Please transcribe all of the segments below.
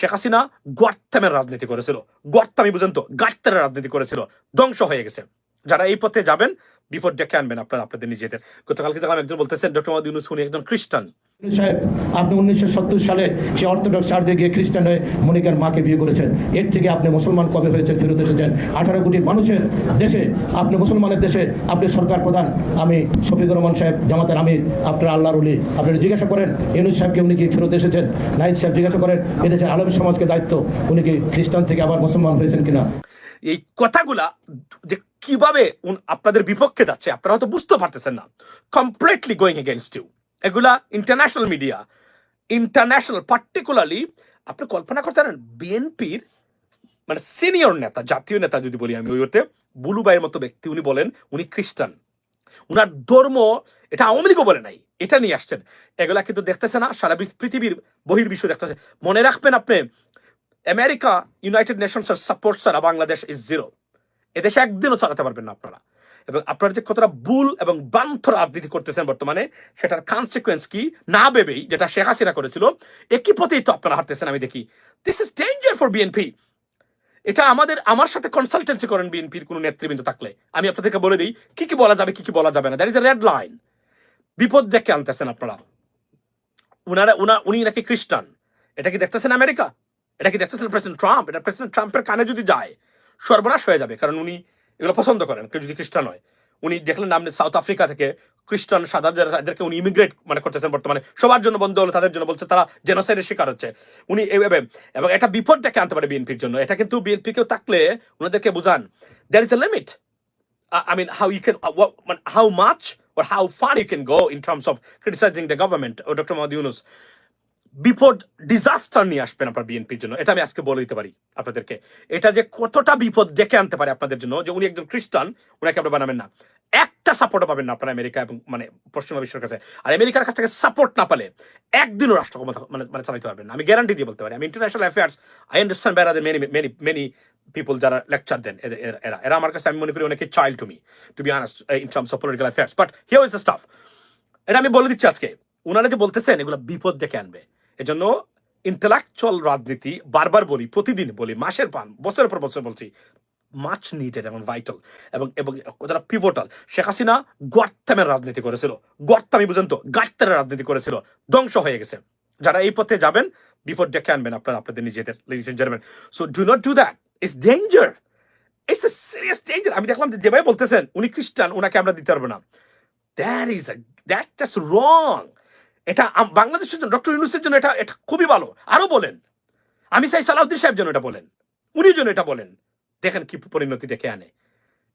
শেখ হাসিনা গর্তামের রাজনীতি করেছিল। গর্তামি বুঝেন তো গাত্তারের রাজনীতি করেছিল। ধ্বংস হয়ে গেছে। যারা এই পথে যাবেন বিপদ ডেকে আনবেন আপনারা? আপনাদের নিজেদের। গতকালকে দেখলাম একজন বলতেছেন, ডক্টর মোহাম্মদ ইউনুস, উনি একজন খ্রিস্টান। সাহেব আপনি উনিশশো সত্তর সালে সে অর্থোডক্স চার্চে গিয়ে খ্রিস্টান হয়ে মনিকার মাকে বিয়ে করেছেন। এর থেকে আপনি মুসলমান কবে হয়েছেন ফেরত এসেছেন? আঠারো কোটি মানুষের দেশে, আপনি মুসলমানের দেশে, আপনি সরকার প্রধান, আমি শফিকুর রহমান সাহেব, জামাতের আমির, আপনার আপনারা জিজ্ঞাসা করেন, ইউনুস সাহেবকে উনি কি ফেরত এসেছেন? সাহেব জিজ্ঞাসা করেন এদেশের আলমী সমাজকে দায়িত্ব, উনি কি খ্রিস্টান থেকে আবার মুসলমান হয়েছেন কিনা? এই কথাগুলা যে কীভাবে আপনাদের বিপক্ষে যাচ্ছে, আপনারা হয়তো বুঝতে পারতেছেন না। কমপ্লিটলি গোয়িং এগেনস্ট ইউ এগুলা ইন্টারন্যাশনাল মিডিয়া ইন্টারন্যাশনাল পার্টিকুলারলি আপনি কল্পনা করতে পারেন বিএনপির মানে সিনিয়র নেতা, জাতীয় নেতা যদি বলি আমি ওই ওতে বুলু ভাইয়ের মতো ব্যক্তি উনি বলেন, উনি খ্রিস্টান। উনার ধর্ম এটা আওয়ামী লীগও বলে নাই, এটা নিয়ে আসছেন। এগুলা কিন্তু দেখতেছে না, সারা পৃথিবীর বহির্বিশ্ব দেখতেছে। মনে রাখবেন আপনি, আমেরিকা ইউনাইটেড নেশনসের সাপোর্ট ছাড়া বাংলাদেশ ইজ জিরো এদেশে একদিনও চালাতে পারবেন না আপনারা। এবং আপনারা যে কতটা ভুল এবং বান্থ রাজনীতি করতেছেন বর্তমানে, সেটার কনসিকুয়েন্স কি না ভেবেই যেটা শেখ হাসিনা করেছিল, একই পথেই তো আপনারা হাঁটতেছেন, আমি দেখি। This is danger for BNP এটা আমাদের, আমার সাথে কনসালটেন্সি করেন বিএনপির কোনো নেতৃবৃন্দ থাকলে। আমি আপনাদেরকে বলে দিই, কি কি বলা যাবে, কি কি বলা যাবে না। That is a red line বিপদ দেখে আনতেছেন আপনারা। উনারা, উনা, উনি নাকি খ্রিস্টান। এটা কি দেখতেছেন আমেরিকা? এটা কি দেখতেছেন প্রেসিডেন্ট ট্রাম্প? এটা প্রেসিডেন্ট ট্রাম্পের কানে যদি যায়, সর্বনাশ হয়ে যাবে। কারণ উনি এগুলো পছন্দ করেন কেউ যদি খ্রিস্টান হয় উনি দেখলেন আপনি সাউথ আফ্রিকা থেকে খ্রিস্টান সাদা যারা তাদেরকে উনি ইমিগ্রেট মানে করতেছেন বর্তমানে সবার জন্য বন্ধ হলো তাদের জন্য বলছে তারা জেনোসাইডের শিকার হচ্ছে উনি এইভাবে এবং এটা ডেকে আনতে পারে বিএনপির জন্য এটা কিন্তু বিএনপি কেউ থাকলে ওনাদেরকে বুঝান there is a limit I mean, how you can, uh, what, how much or how far you can go in terms of criticizing the government or Dr. Yunus. বিপদ ডিজাস্টার নিয়ে আসবেন আপনার বিএনপির জন্য। এটা আমি আজকে বলে দিতে পারি আপনাদেরকে। এটা যে কতটা বিপদ ডেকে আনতে পারে আপনাদের জন্য, যে উনি একজন খ্রিস্টান, ওনাকে আপনি বানাবেন না। একটা সাপোর্ট পাবেন না আপনার আমেরিকা এবং মানে পশ্চিমা বিশ্বের কাছে। আর আমেরিকার কাছ থেকে সাপোর্ট না পেলে একদিনও রাষ্ট্র মানে মানে চালাতে পারবেন না। আমি গ্যারান্টি দিয়ে বলতে পারি। আমি ইন্টারন্যাশনাল অ্যাফেয়ার্স আই আন্ডারস্ট্যান্ড বেড়া মেনি মেনি মেনি পিপল যারা লেকচার দেন এরা এরা। আমার কাছে, আমি মনে করি অনেকে child to me to be honest in terms of political affairs but here is the stuff এটা আমি বলে দিচ্ছি আজকে। ওনারা যে বলতেছেন, এগুলো বিপদ ডেকে আনবে। এজন্য ইন্টালেকচুয়াল রাজনীতি বারবার বলি, প্রতিদিন বলি, মাসের পান বছরের পর বছর বলছি মাছ নিডেড এবং ভাইটাল এবং এবং যারা পিভোটাল শেখ হাসিনা গর্তামের রাজনীতি করেছিল গর্তামি বুঝেন তো রাজনীতি করেছিল, ধ্বংস হয়ে গেছে। যারা এই পথে যাবেন, বিপদ ডেকে আনবেন আপনারা, আপনাদের নিজেদের ladies and gentleman so do not do that it's danger it's a serious danger আমি দেখলাম যে যেভাবে বলতেছেন, উনি খ্রিস্টান ওনাকে আমরা দিতে পারব না। That is that just wrong এটা বাংলাদেশের জন্য, ডক্টর ইউনুসের জন্য এটা এটা খুবই ভালো। আরও বলেন। আমি চাই সালাউদ্দিন সাহেব যেন এটা বলেন। উনি যেন এটা বলেন। দেখেন কি পরিণতি ডেকে আনে।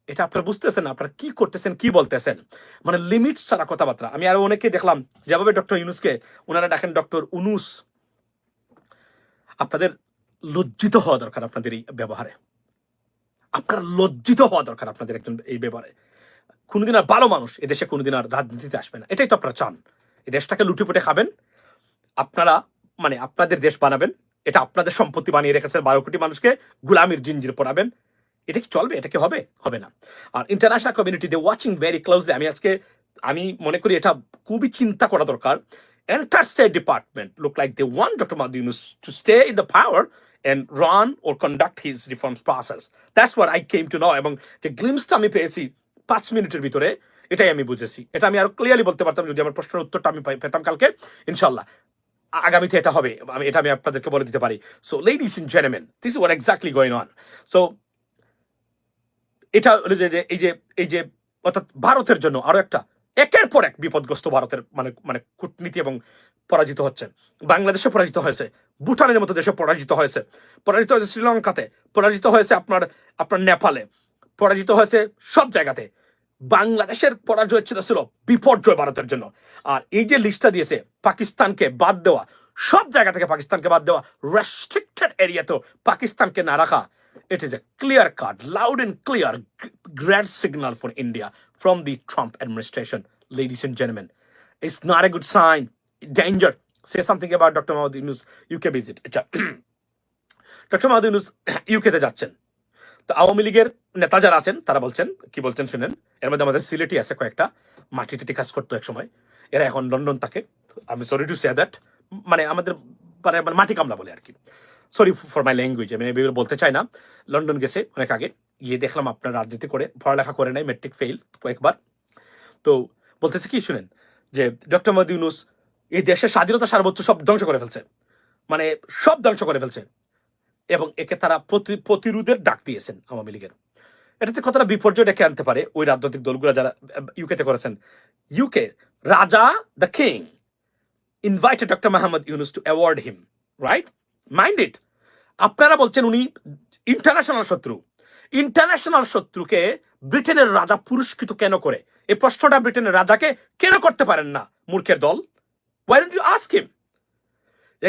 এটা আপনারা বুঝতেছেন আপনারা কি করতেছেন, কি বলতেছেন? মানে লিমিট ছাড়া কথাবার্তা। আমি আরও অনেকে দেখলাম, যেভাবে ডক্টর ইউনুসকে ওনারা ডাকেন ডক্টর উনুস। আপনাদের লজ্জিত হওয়া দরকার আপনাদের এই ব্যবহারে। আপনার লজ্জিত হওয়া দরকার আপনাদের একজন এই ব্যবহারে। কোনোদিন আর ভালো মানুষ এদেশে কোনোদিন আর রাজনীতিতে আসবে না। এটাই তো আপনারা চান। দেশটাকে লুটেপুটে খাবেন। আপনারা মানে আপনাদের দেশ বানাবেন। এটা আপনাদের সম্পত্তি বানিয়ে রেখেছেন বারো কোটি মানুষকে। গুলামির জিঞ্জির পড়াবেন। এটা কি চলবে? এটা কি হবে? হবে না। আর international community they watching very closely আমি আজকে, আমি মনে করি এটা খুবই চিন্তা করা দরকার। Entire State department look like they want doctor Mahdi Yunus to stay in the power and run or conduct his reforms process. That's what I came to know. এবং যে গ্লিমসটা আমি পেয়েছি পাঁচ মিনিটের ভিতরে এটাই আমি বুঝেছি। এটা আমি আরও ক্লিয়ারলি বলতে পারতাম যদি আমার প্রশ্নের উত্তরটা আমি পেতাম কালকে। ইনশাল্লাহ আগামীতে এটা হবে। আমি এটা আমি আপনাদেরকে বলে দিতে পারি। So ladies in gentleman this is what exactly going on so এটা হলো যে এই যে এই যে অর্থাৎ ভারতের জন্য আরও একটা একের পর এক বিপদগ্রস্ত ভারতের মানে মানে কূটনীতি এবং পরাজিত হচ্ছে। বাংলাদেশে পরাজিত হয়েছে। ভুটানের মতো দেশে পরাজিত হয়েছে। পরাজিত হয়েছে শ্রীলঙ্কাতে। পরাজিত হয়েছে আপনার আপনার নেপালে। পরাজিত হয়েছে সব জায়গাতে। বাংলাদেশের পরাজয় ছিল ছিল বিপর্যয় ভারতের জন্য। আর এই যে লিস্টটা দিয়েছে, পাকিস্তানকে বাদ দেওয়া, সব জায়গা থেকে পাকিস্তানকে বাদ দেওয়া রেস্ট্রিক্টেড এরিয়াতেও পাকিস্তানকে না রাখা it is a clear cut loud and clear grand signal for India from the Trump administration ladies and gentleman it's not a good sign danger say something about doctor Mahmud Yunus UK visit আচ্ছা। Doctor Mahmud Yunus ইউকেতে যাচ্ছেন। তো আওয়ামী লীগের নেতা যারা আছেন, তারা বলছেন, কি বলছেন শুনেন, এর মধ্যে আমাদের সিলেটি আছে কয়েকটা, মাটি টাটি কাজ করতো এক সময়। এরা এখন লন্ডন থাকে। আমি সরি টু সে দ্যাট মানে আমাদের মানে মাটি কামলা বলে আর কি সরি ফর মাই ল্যাঙ্গুয়েজ আমি এগুলো বলতে চাই না। লন্ডন গেছে অনেক আগে, গিয়ে দেখলাম আপনার রাজনীতি করে, পড়ালেখা করে নাই মেট্রিক ফেল কয়েকবার। তো বলতেছে কি শুনেন, যে ডক্টর মোহাম্মদ ইউনুস এই দেশের স্বাধীনতা সার্বোচ্চ সব ধ্বংস করে ফেলছে। মানে সব ধ্বংস করে ফেলছে। এবং একে তারা প্রতি- প্রতিরোধের ডাক দিয়েছেন আওয়ামী লীগের। এটাতে কতটা বিপর্যয় ডেকে আনতে পারে ওই রাজনৈতিক দলগুলো যারা ইউকেতে করেছেন? ইউকে রাজা the king invited doctor Mahmud Yunus to award him right mind it আপনারা বলছেন উনি ইন্টারন্যাশনাল শত্রু। ইন্টারন্যাশনাল শত্রুকে ব্রিটেনের রাজা পুরস্কৃত কেন করে? এই প্রশ্নটা ব্রিটেনের রাজাকে কেন করতে পারেন না মূর্খের দল? Why don't you ask him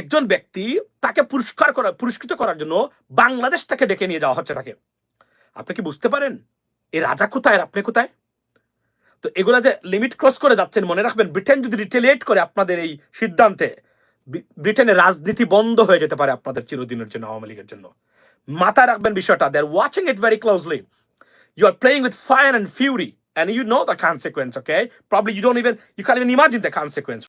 একজন ব্যক্তি তাকে পুরস্কার করা, পুরস্কৃত করার জন্য বাংলাদেশ থেকে ডেকে নিয়ে যাওয়া হচ্ছে তাকে। আপনি কি বুঝতে পারেন? এ রাজা কোথায় আপনি কোথায়? তো এগুলা যে লিমিট ক্রস করে যাচ্ছেন, মনে রাখবেন ব্রিটেন যদি রিটেলিয়েট করে আপনাদের এই সিদ্ধান্তে ব্রিটেনের রাজনীতি বন্ধ হয়ে যেতে পারে আপনাদের চিরদিনের জন্য, আওয়ামী লীগের জন্য। মাথায় রাখবেন বিষয়টা they are watching it very closely you are playing with fire and fury and you know the consequence okay probably you don't even, you can't even imagine the consequence.